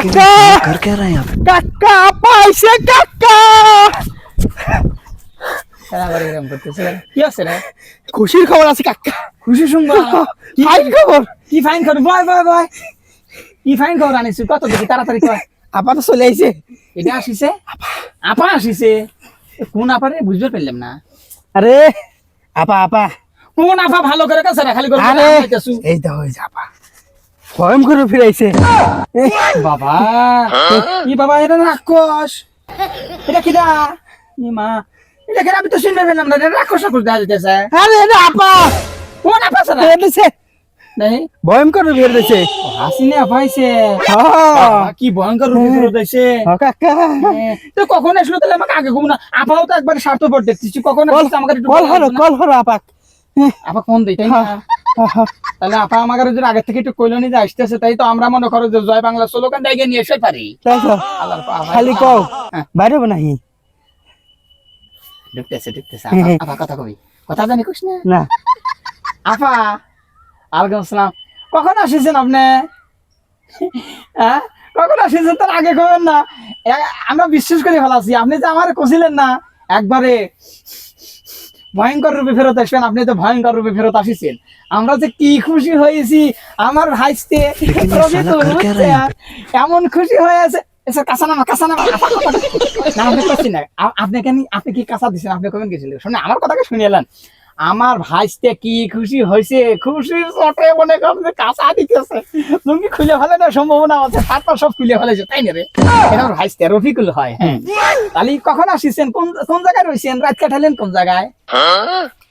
काका कर क्या रहा है यहाँ पे কাকা পাইছে কাকা খেলা করে এরকম করতেছে কি আছে রে খুশির খবর আছে কাকা খুশি শুনবো কি ফাইন খবর কি ফাইন খবর বয় বয় বয় কি ফাইন খবর আনিস কত দেখি তাড়াতাড়ি কয় আপা তো চলে আইছে এটা আসিছে আপা আসিছে এ কোন আপা রে বুঝতে পারলাম না আরে আপা আপা কোন আপা ভালো করে কাছে খালি করে আরে আইতাছু এই তো হয়ে যা আপা ভয়ম করে ফিরাইছে বাবা ই বাবা এটা রাক্ষস। এটা কিরা ই মা এটা কিরা আমি তো শুনতে পেলাম না রাক্ষস রাক্ষস দেখা যেতেছে। আরে এটা আপা। কোন হাসিনে আপাইছে। হ্যাঁ কি ভয়ঙ্কর রূপে ফেরত হ্যাঁ, কাকা। হ্যাঁ, তো কখন আসলো তাহলে আমাকে আগে ঘুম না আপাও তো একবার স্বার্থপর দেখতেছি। কখন কল আসছে আমাকে একটু কল বলা হলো যাবে না? কল হলো আপা আপা ফোন দিই তাই না? হ্যাঁ, হ্যাঁ। তাহলে আপা আমাকে যদি আগে থেকে একটু কইলো যে আসতেছে তাই তো আমরা মনে করো যে জয় বাংলা স্লোগান নিয়ে এসে পারি। তাই তো। খালি কও হ্যাঁ। বাইরে নাহি ঢুকতেছে ঢুকতেছে। আপা- কথা কবি। কথা জানি না? আপা আলাইকুম আসসালাম। কখন আসিছেন আপনি? হ্যাঁ? কখন আসিছেন তার আগে কবেন না। আমরা বিশ্বাস করে ফেলাছি আপনি যে আমার কছিলেন না একবারে ভয়ঙ্কর রূপে ফেরত আসবেন। আপনি তো ভয়ঙ্কর রূপে ফেরত আসিছেন। আমরা যে কি খুশি হয়েছি, আমার ভাইস্তে? এমন খুশি হয়ে আছে। আপনি কি কাঁচা দিচ্ছেন আপনি কবেন গেছিলেন শুনে আমার কথাকে শুনে এলেন আমার ভাইস্তে কি খুশি হয়েছে খুশির চটে মনে করেন যে কাঁচা দিতেছে। লুঙ্গি খুলে ফেলে না সম্ভাবনা আছে পা সব খুলে ফেলেছে তাই না রে? আমার ভাইস্তে রফিকুল হয়। হ্যাঁ তাহলে কখন আসিছেন? কোন কোন জায়গায় রয়েছেন রাত কাটালেন কোন জায়গায়?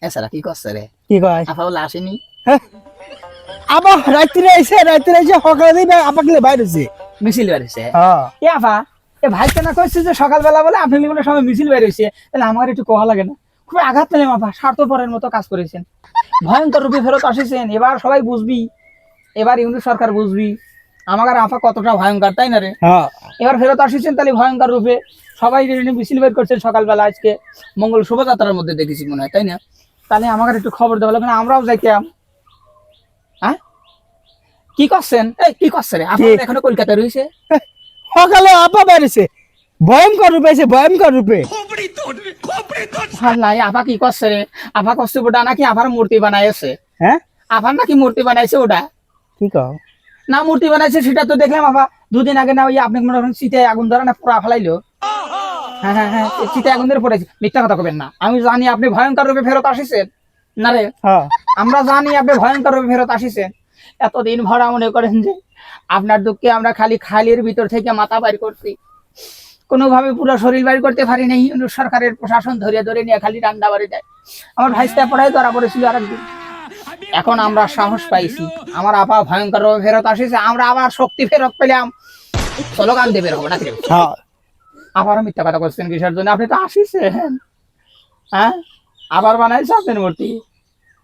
এছাড়া কি করছে রে? কি কয়? আপা বলে আসেনি। আবার রাত্রে এসে রাত্রে এসে সকালে দিবে আপাকে বাইরে হচ্ছে মিছিল বেরিয়েছে হ্যাঁ। এ আফা এ ভাই কেন কইছে যে সকালবেলা বলে আপনি বলে সময় মিছিল হয়েছে তাহলে আমার একটু কোহা লাগে না। খুব আঘাত পেলাম আফা স্বার্থপরের মতো কাজ করেছেন। ভয়ঙ্কর রূপে ফেরত আসিছেন এবার সবাই বুঝবি এবার ইউনিট সরকার বুঝবি আমার আফা কতটা ভয়ঙ্কর তাই না রে? হ্যাঁ। এবার ফেরত আসিছেন তাহলে ভয়ঙ্কর রূপে। সবাই মিছিল বের করছেন সকালবেলা আজকে মঙ্গল শোভাযাত্রার মধ্যে দেখেছি মনে হয় তাই না? তাহলে আমাকে একটু খবর দেওয়া লাগবে আমরাও যাইতাম হ্যাঁ? কি করছেন? এই কি করছে রে? আপনি এখনও কলকাতা রয়েছে? সকালে আপা বাইরেছে ভয়ঙ্কর রূপে এসে ভয়ঙ্কর রূপে। আল্লাহ আভা কি করছে রে? আভা করছে ওটা নাকি আভার মূর্তি বানাইছে? হ্যাঁ? আভার নাকি মূর্তি বানাইছে ওটা? কি কও? না মূর্তি বানাইছে সেটা তো দেখলাম আভা। দুদিন আগে না ওই আপনি মনে করেন শীতে আগুন ধরে না পুরা ফেলাইলো? হ্যাঁ হ্যাঁ হ্যাঁ আগুন ধরে পড়েছে। মিথ্যা কথা কবেন না। আমি জানি আপনি ভয়ঙ্কর রূপে ফেরত আসিছেন। না রে? হ্যাঁ। আমরা জানি আপনি ভয়ঙ্কর রূপে ফেরত আসিছেন। এতদিন ভরা মনে করেন যে আপনার দুঃখে আমরা খালি খালির ভিতর থেকে মাথা বাইর করছি। কোনোভাবে পুরো শরীর বাইর করতে পারি নাই। সরকারের প্রশাসন ধরে ধরে নিয়ে খালি রান্না বাড়ি দেয়। আমার ভাইস্তা পড়াই ধরা পড়েছিল আর একদিন এখন আমরা সাহস পাইছি। আমার আপা ভয়ঙ্কর ফেরত আসিছে। আমরা আবার শক্তি ফেরত পেলাম। স্লোগান দেবে হবে নাকি? হ্যাঁ। আবারও মিথ্যা কথা করছেন কিসের জন্য? আপনি তো আসিছেন। হ্যাঁ? আবার বানাইছে আপনার মূর্তি?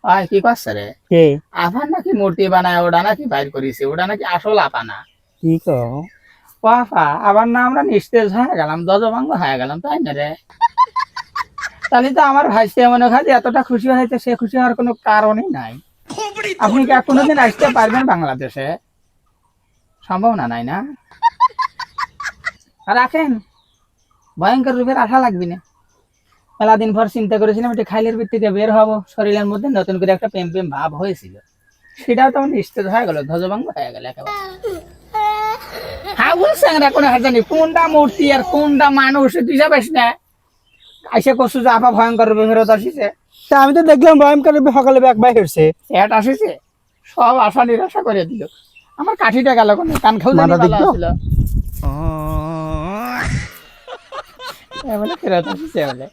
আয় কি করছে রে? কে? আফার নাকি মূর্তি বানায় ওটা নাকি বাইর করিছে ওটা নাকি আসল আপা না? কি কও? আফা আবার না আমরা নিস্তেজ হয়ে গেলাম দজবাঙ্গ হয়ে গেলাম, তাই না রে? তাহলে তো আমার ভাইসে মনে হয় যে এতটা খুশি হয়েছে, সে খুশি হওয়ার কোনো কারণই নাই। আপনি কি কোনোদিন আসতে পারবেন বাংলাদেশে? সম্ভাবনা নাই না? রাখেন, ভয়ঙ্কর রূপের আশা লাগবে না। মেলা দিন পর চিন্তা করেছিলাম, একটু খাইলের ভিত্তিতে বের হব, শরীরের মধ্যে নতুন করে একটা প্রেম প্রেম ভাব হয়েছিল। সেটাও তো আমার নিশ্চিত হয়ে গেল, ধ্বজভঙ্গ হয়ে গেল একেবারে। হ্যাঁ বলছেন না কোনো হাজার নেই কোনটা মূর্তি আর কোনটা মানুষ তুই যাবেস না? আইসে করছ যে আপা ভয়ঙ্কর রূপে ফেরত আসিছে। তা আমি তো দেখলাম ভয়ঙ্কর রূপে সকালে ব্যাগ বাইর হচ্ছে এট আসিছে। সব আশা নিরাশা করে দিল। আমার কাঠিটা গেল কোন? কান খাও জানি মাথা ভালো দেখতো? আছিল। এ বলে ফেরত আসিছে বলে।